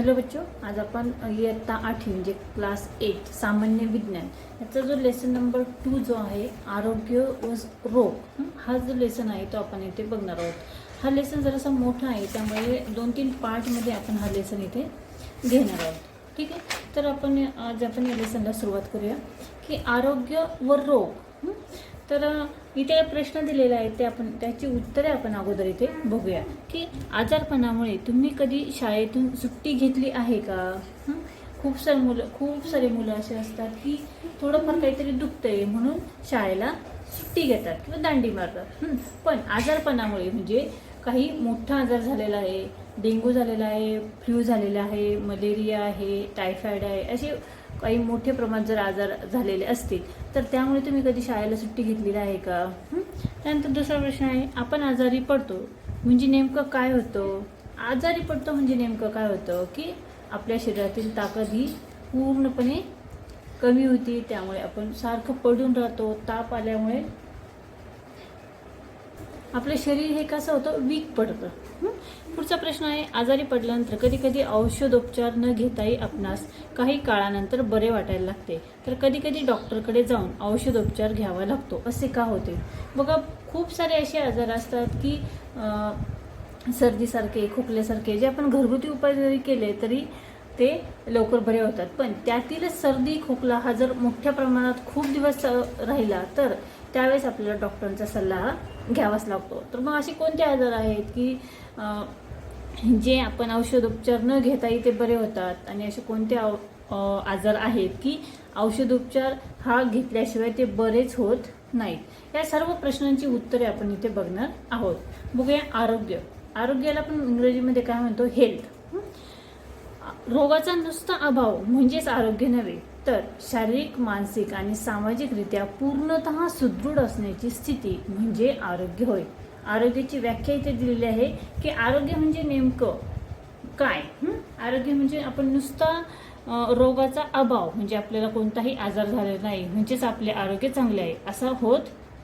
Hello बच्चो आज आपण इयत्ता आठवी म्हणजे क्लास एट सामान्य विज्ञान. याचा जो लेसन नंबर टू जो आहे आरोग्य व रोग हा? जो लेसन आहे तो आपण इथे बघणार आहोत. हा लेसन जरासा मोठा आहे त्यामुळे दोन तीन पार्टमध्ये आपण हा लेसन इथे घेणार आहोत. ठीक आहे? तर आपण आज आपण या लेसनला सुरुवात करूया. की आरोग्य व रोग तर इथे प्रश्न दिलेला आहेत ते आपण त्याची उत्तरे आपण अगोदर इथे बघूया. की आजारपणामुळे तुम्ही कधी शाळेतून सुट्टी घेतली आहे का? खूप सारे मुलं खूप सारे मुलं असे असतात की थोडंफार काहीतरी दुखतंय म्हणून शाळेला सुट्टी घेतात किंवा दांडी मारतात. पण आजारपणामुळे म्हणजे काही मोठा आजार झालेला आहे डेंग्यू झालेला आहे फ्लू झालेला आहे मलेरिया आहे टायफॉइड आहे असे काही मोठे प्रमाणात जर आजार झालेले असतील तर त्यामुळे तुम्ही कधी शाळेला सुट्टी घेतलेली आहे का? त्यानंतर दुसरा प्रश्न आहे आपण आजारी पडतो म्हणजे नेमकं काय होतं? आजारी पडतो म्हणजे नेमकं काय होतं? की आपल्या शरीरातील ताकद ही पूर्णपणे कमी होती त्यामुळे आपण सारखं पडून राहतो ताप आल्यामुळे आपलं शरीर हे कसं होतं? वीक पडतं. पुढचा प्रश्न आहे आजारी पडल्यानंतर कधी कधी औषधोपचार न घेताही आपणास काही काळानंतर बरे वाटायला लागते. तर कधी कधी डॉक्टरकडे जाऊन औषधोपचार घ्यावा लागतो असे का होते? बघा खूप सारे असे आजार असतात की सर्दीसारखे खोकल्यासारखे जे आपण घरगुती उपाय जरी केले तरी ते लवकर बरे होतात. पण त्यातीलच सर्दी खोकला हा जर मोठ्या प्रमाणात खूप दिवस राहिला तर त्यावेळेस आपल्याला डॉक्टरांचा सल्ला घ्यावाच लागतो. तर मग असे कोणते आजार आहेत की जे आपण औषधोपचार न घेताही ते बरे होतात? आणि असे कोणते आजार आहेत की औषधोपचार हा घेतल्याशिवाय ते बरेच होत नाहीत? या सर्व प्रश्नांची उत्तरे आपण इथे बघणार आहोत. बघूया आरोग्य. आरोग्याला आपण इंग्रजीमध्ये काय म्हणतो? हेल्थ. रोगाचा नुसता अभाव म्हणजेच आरोग्य नव्हे तर शारीरिक मानसिक आणि सामाजिकरित्या पूर्णतः सुदृढ असण्याची स्थिती म्हणजे आरोग्य होय. आरोग्याची व्याख्या इथे दिलेली आहे की आरोग्य म्हणजे नेमकं काय? आरोग्य म्हणजे आपण नुसता रोगाचा अभाव म्हणजे आपल्याला कोणताही आजार झालेला नाही म्हणजेच आपले आरोग्य चांगले आहे असं होत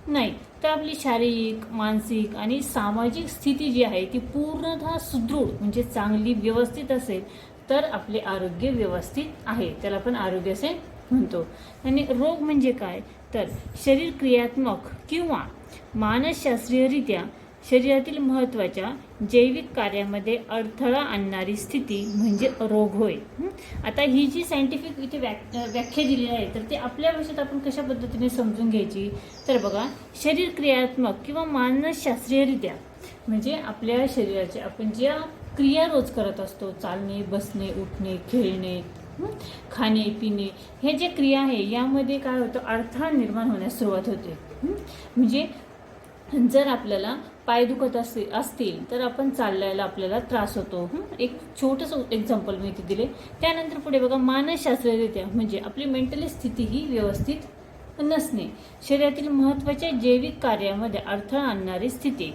नाही. तर आपली शारीरिक मानसिक आणि सामाजिक स्थिती जी आहे ती पूर्णतः सुदृढ म्हणजे चांगली व्यवस्थित असेल तर आपले आरोग्य व्यवस्थित आहे. त्याला आपण आरोग्य असे म्हणतो. आणि रोग म्हणजे काय? तर शरीर क्रियात्मक किंवा मानसशास्त्रीयरित्या शरीरातील महत्त्वाच्या जैविक कार्यामध्ये अडथळा आणणारी स्थिती म्हणजे रोग होय. आता ही जी सायंटिफिक इथे व्याख्या व्याख्या दिलेली आहे तर ते आपल्या भाषेत आपण कशा पद्धतीने समजून घ्यायची? तर बघा शरीर क्रियात्मक किंवा मानसशास्त्रीयरित्या म्हणजे आपल्या शरीराचे आपण ज्या क्रिया रोज करत असतो. चालणे बसणे उठणे खेळणे खाणे पिणे हे जे क्रिया आहे यामध्ये काय होतं? अडथळा निर्माण होण्यास सुरुवात होते. म्हणजे जर आपल्याला पाय दुखत असे असतील तर आपण चालायला आपल्याला त्रास होतो. एक छोटंसं एक्झाम्पल मी इथे दिले. त्यानंतर पुढे बघा मानसशास्त्ररित्या म्हणजे आपली मेंटली स्थिती ही व्यवस्थित नसणे. शरीरातील महत्त्वाच्या जैविक कार्यामध्ये अडथळा आणणारी स्थिती.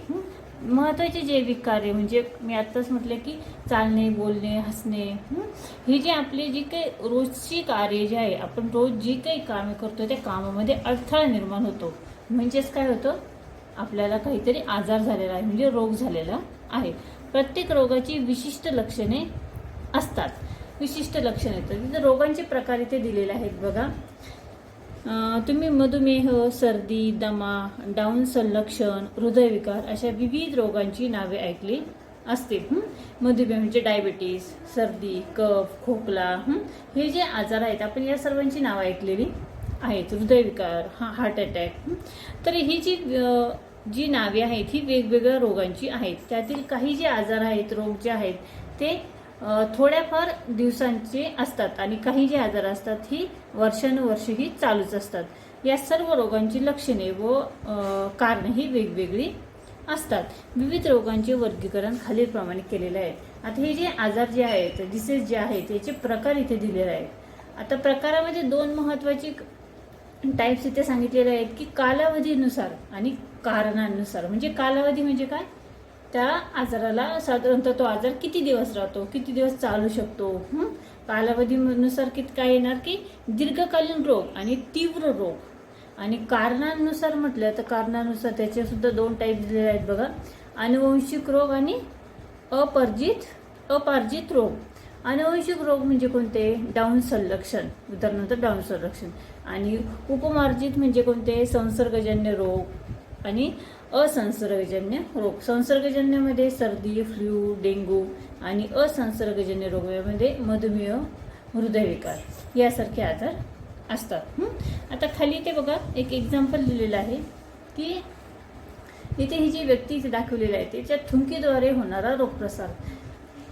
महत्त्वाचे जैविक कार्य म्हणजे मी आत्ताच म्हटलं की चालणे बोलणे हसणे हे? ही जी आपली जी काही रोजची कार्य जे आहे आपण रोज जी काही कामे करतो त्या कामामध्ये अडथळा निर्माण होतो. म्हणजेच काय होतं? आपल्याला काहीतरी आजार झालेला आहे म्हणजे रोग झालेला आहे. प्रत्येक रोगाची विशिष्ट लक्षणे असतात. विशिष्ट लक्षणे तर रोगांचे प्रकार इथे दिलेले आहेत बघा. तुम्ही मधुमेह सर्दी दमा डाऊन संलक्षण हृदयविकार अशा विविध रोगांची नावे ऐकली असतील. मधुमेह म्हणजे डायबिटीस सर्दी कफ खोकला हे? जे आजार आहेत आपण या सर्वांची नावं ऐकलेली आहेत. हृदयविकार हा हार्ट अटॅक तर ही जी जी नावे आहेत ही वेगवेगळ्या रोगांची आहेत. त्यातील काही जे आजार आहेत रोग जे आहेत ते थोड्याफार दिवसांचे असतात आणि काही जे आजार असतात ही वर्षानुवर्षही चालूच असतात. या सर्व रोगांची लक्षणे व कारणं ही वेगवेगळी असतात. विविध रोगांचे वर्गीकरण खालीलप्रमाणे केलेले आहे. आता हे जे आजार जे आहेत डिसीज जे आहेत याचे प्रकार इथे दिलेले आहेत. आता प्रकारामध्ये दोन महत्त्वाची टाईप्स इथे सांगितलेले आहेत की कालावधीनुसार आणि कारणांनुसार. म्हणजे कालावधी म्हणजे काय? त्या आजाराला साधारणतः तो आजार किती दिवस राहतो? किती दिवस चालू शकतो? कालावधीनुसार किती काय येणार की दीर्घकालीन रोग आणि तीव्र रोग. आणि कारणानुसार म्हटलं तर कारणानुसार त्याचे सुद्धा दोन टाईप दिलेले आहेत बघा. अनुवंशिक रोग आणि अपरजित अपार्जित रोग. अनुवंशिक रोग म्हणजे कोणते? डाऊन संरक्षण. उदाहरणार्थ डाऊन संरक्षण. आणि उपमार्जित म्हणजे कोणते? संसर्गजन्य रोग आणि असंसर्गजन्य रोग. संसर्गजन्यमध्ये सर्दी फ्लू डेंग्यू आणि असंसर्गजन्य रोगामध्ये मधुमेह हृदयविकार यासारखे आजार असतात. आता खाली ते बघा एक एक्झाम्पल दिलेलं आहे की इथे ही जी व्यक्ती इथे दाखवलेली आहे त्याच्या थुंकीद्वारे होणारा रोगप्रसार.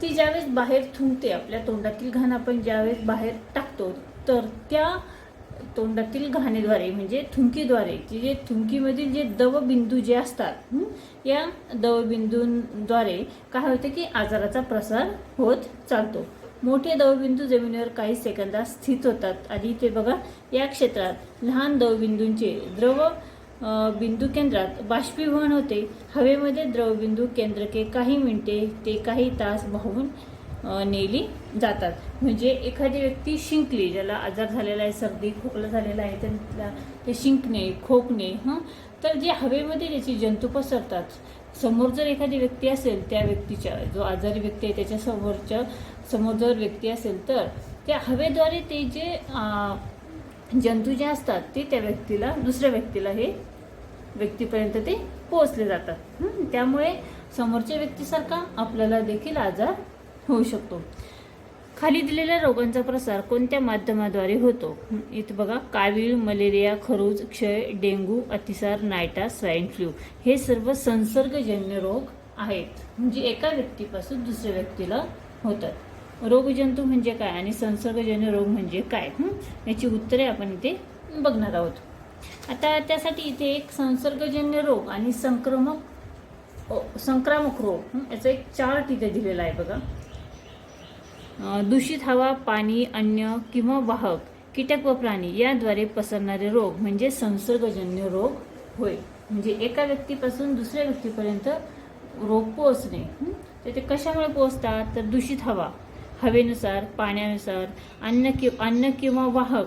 ती ज्यावेळेस बाहेर थुंकते आपल्या तोंडातील घाण आपण ज्यावेळेस बाहेर टाकतो तर त्या तोंडातील घाणेद्वारे म्हणजे थुंकीद्वारे जे जे थुंकीमधील जे दवबिंदू जे असतात या दवबिंदूंद्वारे काय होते की आजाराचा प्रसार होत चालतो. मोठे दवबिंदू जमिनीवर काही सेकंदात स्थित होतात. आणि ते बघा या क्षेत्रात लहान दवबिंदूंचे द्रव बिंदू केंद्रात बाष्पीभवन होते. हवेमध्ये द्रवबिंदू केंद्रके काही मिनिटे ते काही तास वाहून नेली जातात. म्हणजे एखादी व्यक्ती शिंकली ज्याला आजार झालेला आहे सर्दी खोकला झालेला आहे त्यांना ते शिंकणे खोकणे हं? तर जे हवेमध्ये ज्याची जंतू पसरतात. समोर जर एखादी व्यक्ती असेल त्या व्यक्तीच्या जो आजारी व्यक्ती आहे त्याच्या समोरच्या समोर जर व्यक्ती असेल तर त्या हवेद्वारे ते जे जंतू जे असतात ते त्या व्यक्तीला दुसऱ्या व्यक्तीला हे व्यक्तीपर्यंत ते पोहोचले जातात. त्यामुळे समोरच्या व्यक्तीसारखा आपल्याला देखील आजार होऊ शकतो. खाली दिलेल्या रोगांचा प्रसार कोणत्या माध्यमाद्वारे होतो? इथं बघा कावीळ मलेरिया खरूज क्षय डेंग्यू अतिसार नायटा स्वाईन फ्लू हे सर्व संसर्गजन्य रोग आहेत. म्हणजे एका व्यक्तीपासून दुसऱ्या व्यक्तीला होतात. रोगजंतू म्हणजे काय आणि संसर्गजन्य रोग म्हणजे काय? याची उत्तरे आपण इथे बघणार आहोत. आता त्यासाठी इथे एक संसर्गजन्य रोग आणि संक्रमक संक्रामक रोग याचा एक चार्ट इथे दिलेला आहे बघा. दूषित हवा पाणी अन्न किंवा वाहक कीटक व प्राणी याद्वारे पसरणारे रोग म्हणजे संसर्गजन्य रोग होय. म्हणजे एका व्यक्तीपासून दुसऱ्या व्यक्तीपर्यंत रोग पोहोचणे. तर ते कशामुळे पोहोचतात? तर दूषित हवा. हवेनुसार पाण्यानुसार अन्न कि अन्न किंवा वाहक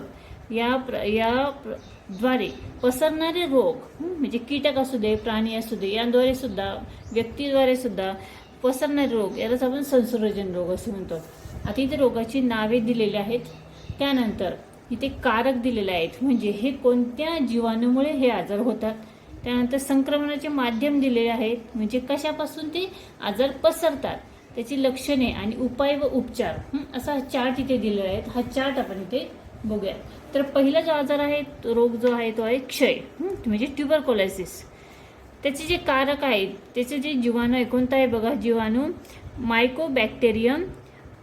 या प्र या प्र- द्वारे पसरणारे रोग म्हणजे कीटक असू दे प्राणी असू दे याद्वारे सुद्धा व्यक्तीद्वारे सुद्धा पसरणारे रोग यालाच आपण संसर्गजन रोग असे म्हणतो. आता इथे रोगाची नावे दिलेली आहेत. त्यानंतर इथे कारक दिलेले आहेत. म्हणजे हे कोणत्या जीवाणूमुळे हे आजार होतात? त्यानंतर संक्रमणाचे माध्यम दिलेले आहेत. म्हणजे कशापासून ते आजार पसरतात? त्याची लक्षणे आणि उपाय व उपचार. असा असा चार्ट इथे दिलेला आहे. हा चार्ट आपण इथे बघूया तर पहिला जो आजार आहे तो रोग जो आहे तो आहे क्षय. म्हणजे ट्युबरकोलायसिस त्याचे जे कारक आहेत त्याचे जे जीवाणू आहे कोणता आहे बघा जीवाणू मायकोबॅक्टेरियम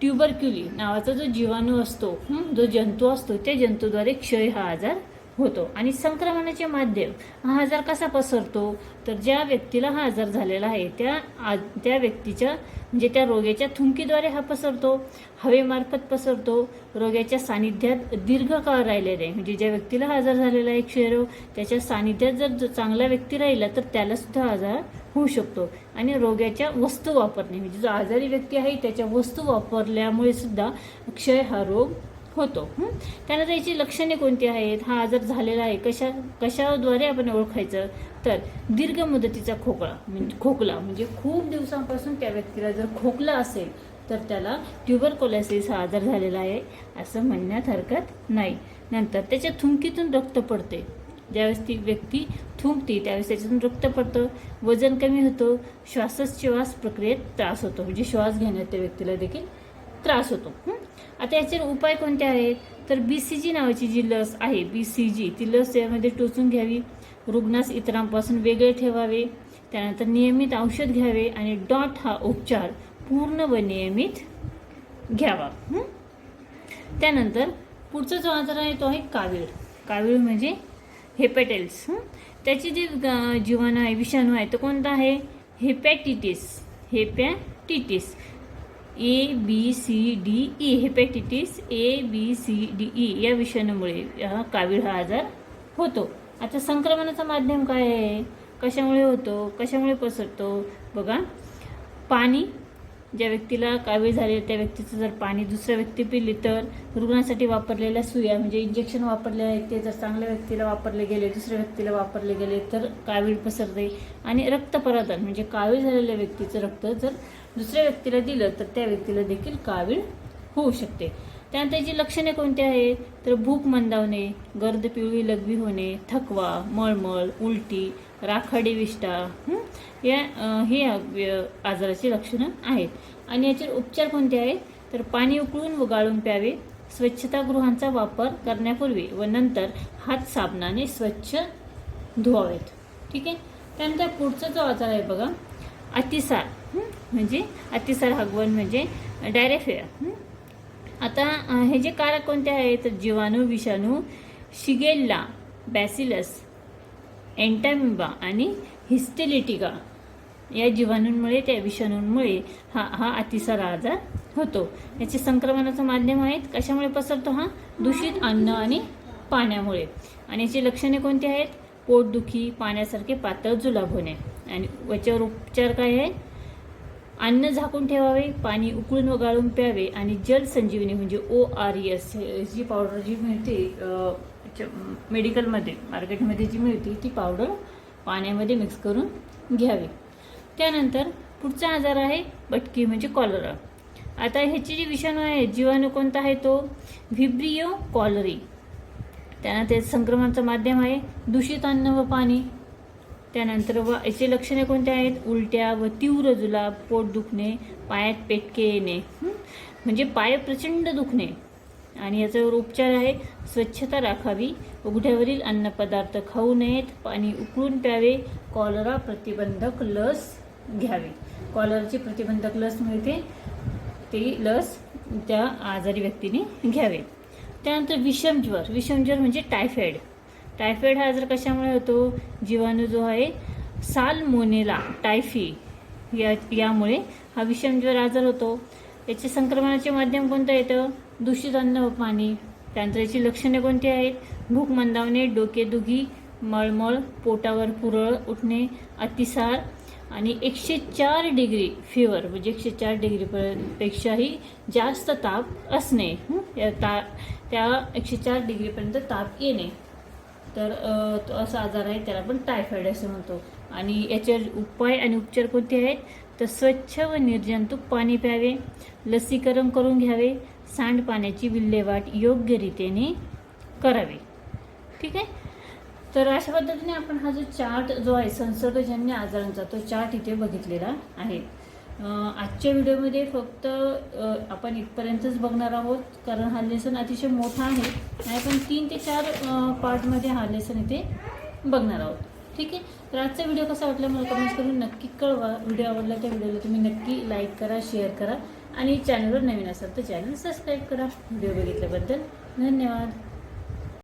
ट्युबरक्युली नावाचा जो जीवाणू असतो जो जंतू असतो त्या जंतूद्वारे क्षय हा आजार होतो. आणि संक्रमणाचे माध्यम हा आजार कसा पसरतो? तर ज्या व्यक्तीला हा आजार झालेला आहे त्या आ त्या व्यक्तीच्या म्हणजे त्या रोग्याच्या थुंकीद्वारे हा पसरतो. हवेमार्फत पसरतो. रोग्याच्या सानिध्यात दीर्घकाळ राहिलेला आहे म्हणजे ज्या व्यक्तीला हा आजार झालेला आहे क्षयरोग त्याच्या सानिध्यात जर चांगला व्यक्ती राहिला तर त्यालासुद्धा आजार होऊ शकतो. आणि रोग्याच्या वस्तू वापरणे म्हणजे जो आजारी व्यक्ती आहे त्याच्या वस्तू वापरल्यामुळे सुद्धा क्षय हा रोग होतो. त्यानंतर याची लक्षणे कोणती आहेत? हा आजार झालेला आहे कशा कशाद्वारे आपण ओळखायचं? तर दीर्घ मुदतीचा खोकला म्हणजे खोकला म्हणजे खूप दिवसांपासून त्या व्यक्तीला जर खोकला असेल तर त्याला ट्युबरकोलायसिस हा आजार झालेला आहे असं म्हणण्यात हरकत नाही. नंतर त्याच्या थुंकीतून रक्त पडते. ज्यावेळेस ती व्यक्ती थुंकते त्यावेळेस त्याच्यातून रक्त पडतं. वजन कमी होतं श्वासोच्छ्वास प्रक्रियेत त्रास होतो. म्हणजे श्वास घेण्यात त्या व्यक्तीला देखील त्रास होतो. आता याचे उपाय कोणते आहेत? तर बी सी जी नावाची जी लस आहे बी सी जी ती लस यामध्ये टोचून घ्यावी रुग्णास इतरांपासून वेगळे ठेवावे त्यानंतर नियमित औषध घ्यावे आणि डॉट हा उपचार पूर्ण व नियमित घ्यावा. त्यानंतर पुढचा जो आजार आहे तो आहे कावीळ. कावीळ म्हणजे हेपॅटायटिस त्याची जी जीवाणू आहे विषाणू आहे तो कोणता आहे? Hepatitis. Hepatitis. A B C D E hepatitis A B C D E या विषाणूमुळे हा कावीळ हा आजार होतो. आता संक्रमणाचं माध्यम काय आहे? कशामुळे होतो? कशामुळे पसरतो? बघा. पाणी. ज्या व्यक्तीला कावीळ झाले त्या व्यक्तीचं जर पाणी दुसऱ्या व्यक्ती पिली तर रुग्णासाठी वापरलेल्या सुया म्हणजे इंजेक्शन वापरले आहेत ते जर चांगल्या व्यक्तीला वापरले गेले दुसऱ्या व्यक्तीला वापरले गेले तर कावीळ पसरते. आणि रक्तपराधन म्हणजे कावीळ झालेल्या व्यक्तीचं रक्त जर दुसऱ्या व्यक्तीला दिलं तर त्या व्यक्तीला देखील कावीळ होऊ शकते. त्यानंतर जी लक्षणे कोणती आहेत? तर भूक मंदावणे गर्द पिवळी लघवी होणे थकवा मळमळ उलटी राखाडी विष्ठा या हे आजाराची लक्षणं आहेत. आणि याचे उपचार कोणते आहेत? तर पाणी उकळून व गाळून प्यावे स्वच्छतागृहांचा वापर करण्यापूर्वी व नंतर हात साबणाने स्वच्छ धुवावेत. ठीक आहे? त्यानंतर पुढचा जो आजार आहे बघा अतिसार म्हणजे अतिसार हगवण म्हणजे डायरेफिया आता हे जे कारक कोणते आहेत? तर जीवाणू विषाणू शिगेल्ला बॅसिलस एन्टामिबा आणि हिस्टेलिटिका या जीवाणूंमुळे त्या विषाणूंमुळे हा हा अतिसार आजार होतो. याचे संक्रमणाचं माध्यम आहेत. कशामुळे पसरतो हा? दूषित अन्न आणि पाण्यामुळे. आणि याची लक्षणे कोणती आहेत? पोटदुखी पाण्यासारखे पातळ जुलाब होणे. आणि याच्यावर उपचार काय आहे? अन्न झाकून ठेवावे पाणी उकळून व गाळून प्यावे आणि जल संजीवनी म्हणजे ओ आर एस जी पावडर जी मिळते च- मेडिकलमध्ये मार्केटमध्ये जी मिळते ती पावडर पाण्यामध्ये मिक्स करून घ्यावी. त्यानंतर पुढचा आजार आहे बटकी म्हणजे कॉलरा आता ह्याचे जे विषाणू आहे जीवाणू कोणता आहे तो? व्हिब्रिओ कॉलरी त्यानंतर संक्रमणाचं माध्यम आहे दूषित अन्न व पाणी. त्यानंतर व याची लक्षणे कोणती आहेत? उलट्या व तीव्र जुलाब पोट दुखणे पायात पेटके येणे. म्हणजे पाय प्रचंड दुखणे. आणि याच्यावर उपचार आहे स्वच्छता राखावी उघड्यावरील अन्नपदार्थ खाऊ नयेत पाणी उकळून प्यावे. कॉलरा प्रतिबंधक लस घ्यावी. कॉलराची प्रतिबंधक लस मिळते ती लस त्या आजारी व्यक्तीने घ्यावे. त्यानंतर विषमज्वर. विषमज्वर म्हणजे टायफॉइड. टायफॉइड हा आजार कशामुळे होतो? जीवाणू जो आहे सालमोनेला टायफी या यामुळे हा विषमज्वर आजार होतो. याचे संक्रमणाचे माध्यम कोणतं येतं? दूषित अन्न व पाणी. त्यानंतर याची लक्षणे कोणती आहेत? भूक मंदावणे डोकेदुखी मळमळ पोटावर पुरळ उठणे अतिसार आणि एकशे चार डिग्री फिवर म्हणजे एकशे चार डिग्रीपर्यंतपेक्षाही जास्त ताप असणे. या ता त्या एकशे चार डिग्रीपर्यंत ताप येणे. तर तो असा आजार आहे त्याला आपण टायफॉइड असं म्हणतो. आणि याच्यावर उपाय आणि उपचार कोणते आहेत? तर स्वच्छ व निर्जंतुक पाणी प्यावे लसीकरण करून घ्यावे सांडपाण्याची विल्हेवाट योग्य रीतीने करावी. ठीक आहे? तर अशा पद्धतीने आपण हा जो चार्ट जो आहे संसर्गजन्य आजारांचा तो चार्ट इथे बघितलेला आहे. आजच्या व्हिडिओमध्ये फक्त आपण इथपर्यंतच बघणार आहोत कारण हा लेसन अतिशय मोठा आहे. आणि आपण तीन ते चार पार्टमध्ये हा लेसन इथे बघणार आहोत. ठीक आहे? तर आजचा व्हिडिओ कसा वाटला मला कमेंट्स करून नक्की कळवा. व्हिडिओ आवडला त्या व्हिडिओला तुम्ही नक्की लाईक करा शेअर करा. आणि चॅनलवर नवीन असाल तर चॅनल सबस्क्राईब करा. व्हिडिओ बघितल्याबद्दल धन्यवाद.